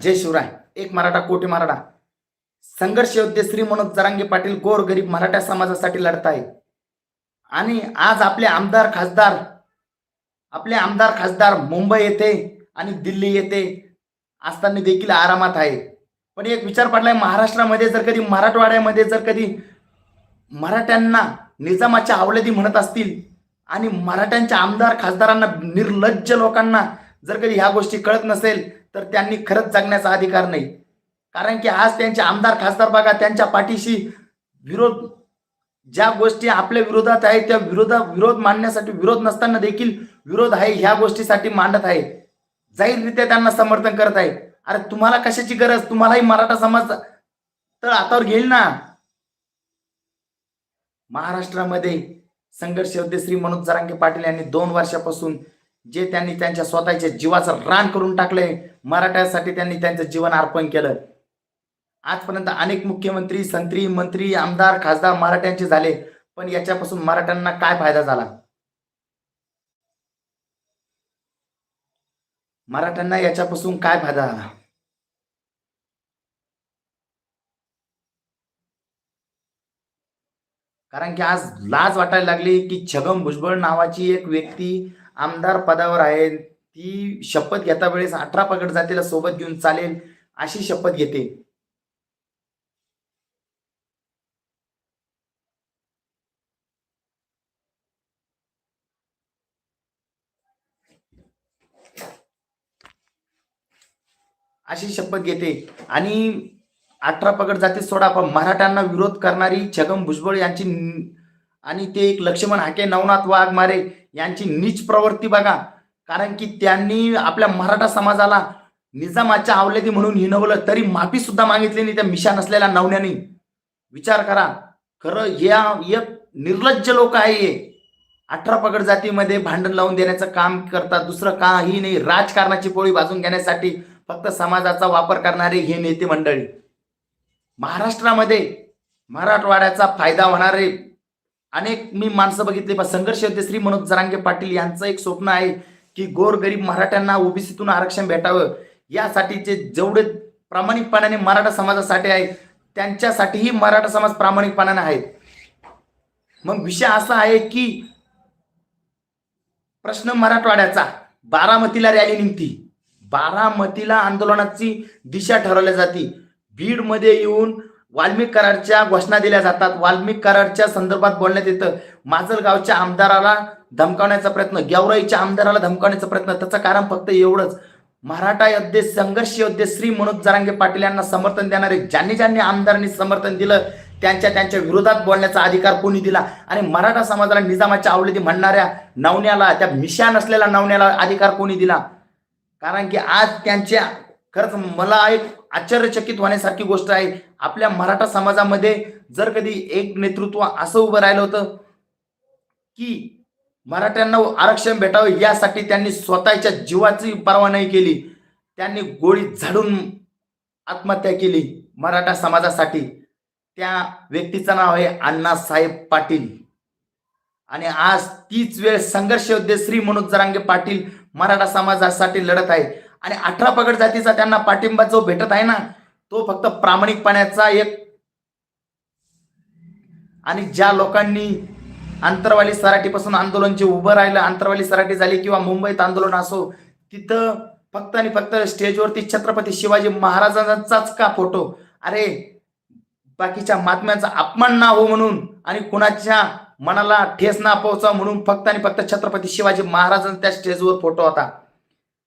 जय शिवराय. एक मराठा कोटी मराठा. संघर्ष योद्धे श्री मनोज जरांगे पाटील गोर गरीब मराठा समाजासाठी लढत आहे आणि आज आपले आमदार खासदार आपले आमदार खासदार मुंबई येथे आणि दिल्ली येथे असताना देखील आरामात आहे पण एक विचार पडलाय महाराष्ट्रामध्ये जर कधी मराठवाड्यामध्ये जर कधी मराठ्यांना निजामाच्या आवलदी म्हणत असतील आणि मराठ्यांच्या आमदार खासदारांना निर्लज्ज लोकांना जर कधी ह्या गोष्टी कळत नसेल तर त्यांनी खरंच जगण्याचा अधिकार नाही. कारण की आज त्यांचे आमदार खासदार बघा त्यांच्या पाठीशी विरोध ज्या गोष्टी आपल्या विरोधात आहे त्या विरोधा विरोध मांडण्यासाठी विरोध नसताना देखील विरोध आहे ह्या गोष्टीसाठी मांडत आहे. जाहीररित्या त्यांना समर्थन करत आहे. अरे तुम्हाला कशाची गरज? तुम्हालाही मराठा समाज तर हातावर घेईल ना. महाराष्ट्रामध्ये संघर्ष होते श्री मनोज जरांगे पाटील यांनी दोन वर्षापासून जे त्यांनी त्यांच्या स्वतःच्या जीवाचं रान करून टाकलंय मराठ्यासाठी त्यांनी त्यांचं जीवन अर्पण केलं. आजपर्यंत अनेक मुख्यमंत्री संत्री मंत्री आमदार खासदार मराठ्यांचे झाले पण याच्यापासून मराठ्यांना काय फायदा झाला? मराठ्यांना याच्यापासून काय फायदा झाला? कारण की आज लाज वाटायला लागली की छगन भुजबळ नावाची एक व्यक्ती आमदार पदावर आहे. ती शपथ घेता वेळेस अठरा पगड जातीला सोबत घेऊन चालेल अशी शपथ घेते. अशी शपथ घेते. आणि अठरा पगड जाती सोडा. पण मराठ्यांना विरोध करणारी छगन भुजबळ यांची आणि ते एक लक्ष्मण हाके नवनाथ वाघमारे यांची नीच प्रवृत्ती बघा. कारण की त्यांनी आपल्या मराठा समाजाला निजामाच्या आवलेदी म्हणून हिनवलं तरी माफी सुद्धा मागितली नाही त्या मिशा नसलेल्या नवण्याने विचार करा. खरं या एक निर्लज्ज लोक आहे हे. अठरा पगड जातीमध्ये भांडण लावून देण्याचं काम करतात. दुसरं काही नाही. राजकारणाची पोळी भाजून घेण्यासाठी फक्त समाजाचा वापर करणारे हे नेते मंडळी. महाराष्ट्रामध्ये मराठवाड्याचा फायदा होणारे अनेक मी माणसं बघितली पण संघर्ष होते श्री मनोज जरांगे पाटील यांचं एक स्वप्न आहे की गोरगरीब मराठ्यांना ओबीसीतून आरक्षण भेटावं. यासाठीचे जेवढे प्रामाणिकपणाने मराठा समाजासाठी आहे त्यांच्यासाठीही मराठा समाज प्रामाणिकपणाने आहेत मग विषय असा आहे की प्रश्न मराठवाड्याचा बारामतीला रॅली निघती. बारामतीला आंदोलनाची दिशा ठरवल्या जाते. बीडमध्ये येऊन वाल्मिक करारच्या घोषणा दिल्या जातात. वाल्मिक करारच्या संदर्भात बोलण्यात येतं माजलगावच्या आमदाराला धमकावण्याचा प्रयत्न गेवराईच्या आमदाराला धमकावण्याचा प्रयत्न त्याचं कारण फक्त एवढंच. मराठा योद्धे संघर्ष योद्धे श्री मनोज जरांगे पाटील यांना समर्थन देणारे ज्यांनी ज्यांनी आमदारांनी समर्थन दिलं त्यांच्या त्यांच्या विरोधात बोलण्याचा अधिकार कोणी दिला? आणि मराठा समाजाला निजामाच्या आवडीती म्हणणाऱ्या नवण्याला त्या मिशा नसलेल्या नवण्याला अधिकार कोणी दिला? कारण की आज त्यांच्या खरंच मला एक आश्चर्यचकित होण्यासारखी गोष्ट आहे. आपल्या मराठा समाजामध्ये जर कधी एक नेतृत्व असं उभं राहिलं होतं की मराठ्यांना आरक्षण भेटावं यासाठी त्यांनी स्वतःच्या जीवाची पर्वा नाही केली. त्यांनी गोळी झाडून आत्महत्या केली मराठा समाजासाठी. त्या व्यक्तीचं नाव आहे अण्णासाहेब पाटील. आणि आज तीच वेळ संघर्ष योद्धे श्री मनोज जरांगे पाटील मराठा समाजासाठी लढत आहे आणि अठरा पगड जातीचा त्यांना पाठिंबा जो भेटत आहे ना तो फक्त प्रामाणिकपणाचा एक. आणि ज्या लोकांनी आंतरवाली सराटीपासून आंदोलन जे उभं राहिलं आंतरवाली सराटी झाली किंवा मुंबईत आंदोलन असो तिथं फक्त आणि फक्त स्टेजवरती छत्रपती शिवाजी महाराजांचाच का फोटो? अरे बाकीच्या महात्म्यांचा अपमान ना हो म्हणून आणि कुणाच्या मनाला ठेस ना पोहोचा म्हणून फक्त आणि फक्त छत्रपती शिवाजी महाराजांचा त्या स्टेजवर फोटो होता.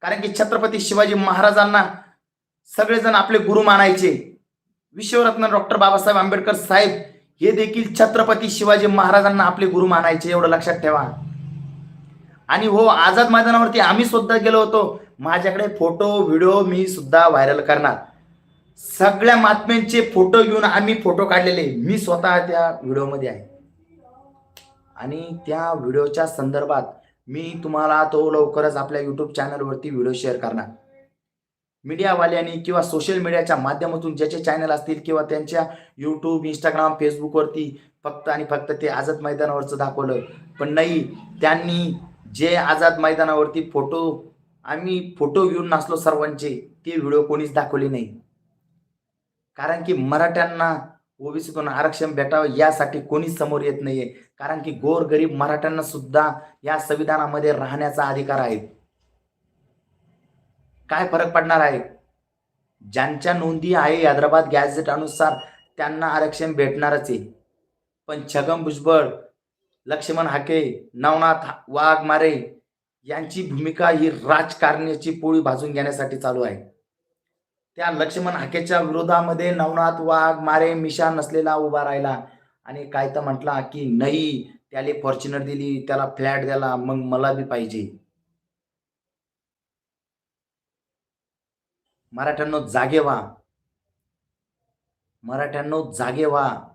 कारण की छत्रपती शिवाजी महाराजांना सगळेजण आपले गुरु मानायचे. विश्वरत्न डॉक्टर बाबासाहेब आंबेडकर साहेब हे देखील छत्रपती शिवाजी महाराजांना आपले गुरु मानायचे एवढं लक्षात ठेवा. आणि हो आझाद मैदानावरती आम्ही सुद्धा गेलो होतो. माझ्याकडे फोटो व्हिडिओ मी सुद्धा व्हायरल करणार. सगळ्या महात्म्यांचे फोटो घेऊन आम्ही फोटो काढलेले. मी स्वतः त्या व्हिडिओमध्ये आहे. आणि त्या व्हिडिओच्या संदर्भात मी तुम्हाला तो लवकरच आपल्या युट्यूब चॅनलवरती व्हिडिओ शेअर करणार. मीडियावाल्यांनी किंवा सोशल मीडियाच्या माध्यमातून ज्याचे चॅनल असतील किंवा त्यांच्या यूट्यूब इंस्टाग्राम फेसबुकवरती फक्त आणि फक्त ते आझाद मैदानावरचं दाखवलं. पण नाही त्यांनी जे आझाद मैदानावरती फोटो आम्ही फोटो घेऊन नसलो सर्वांचे ते व्हिडिओ कोणीच दाखवले नाही. कारण की मराठ्यांना ओबीसीतून आरक्षण भेटावं यासाठी कोणीच समोर येत नाहीये. कारण की गोरगरीब मराठ्यांना सुद्धा या संविधानामध्ये राहण्याचा अधिकार आहे. काय फरक पडणार आहे? ज्यांच्या नोंदी आहे हैदराबाद गॅझेट अनुसार त्यांना आरक्षण भेटणारच आहे. पण छगन भुजबळ लक्ष्मण हाके नवनाथ वाघमारे यांची भूमिका ही राजकारण्याची पोळी भाजून घेण्यासाठी चालू आहे. त्या लक्ष्मण हाकेच्या विरोधामध्ये नवनाथ वाघ मारे मिशा नसलेला उभा राहिला. आणि काय तर म्हटला की नाही त्याला फॉर्च्युनर दिली त्याला फ्लॅट दिला मग मला बी पाहिजे. मराठ्यांनो जागे व्हा. मराठ्यांनो जागे व्हा.